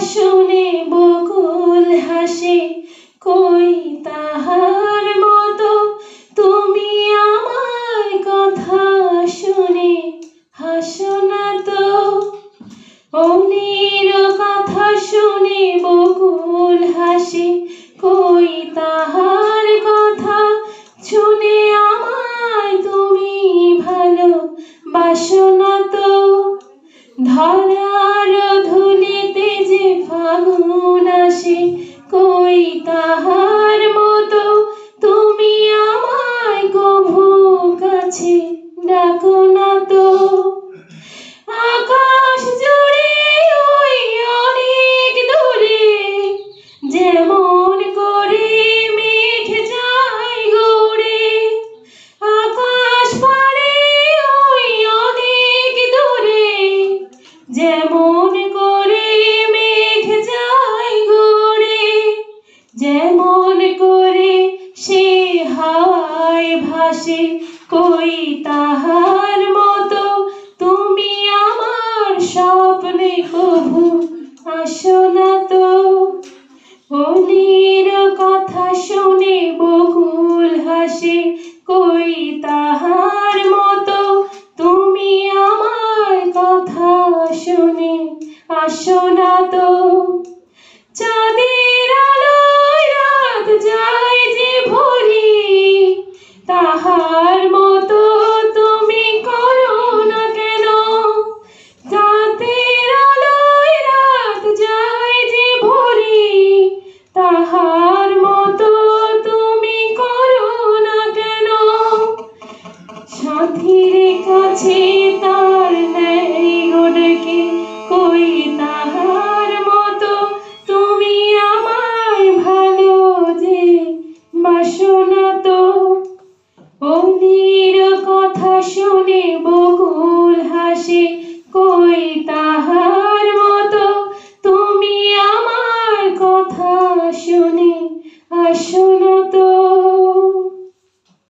শুনে বকুল হাসে, কই তাহার মতো? তুমি আমার কথা শুনে হাসো না তো? অনির কথা শুনে বকুল হাসে, কই তাহার যেমন করে মেঘ যায় গড়ে যেমন করে সে হাওয়ায় ভাসে, কই তাহার মতো তুমি আমার স্বপ্নে কভু আসো না তো। অলির আসো না তো। চাঁদের বাসো না তো অগ্নির কথা শুনে বকুল হাসে, কই তাহার মতো তুমি আমার কথা শুনে আসো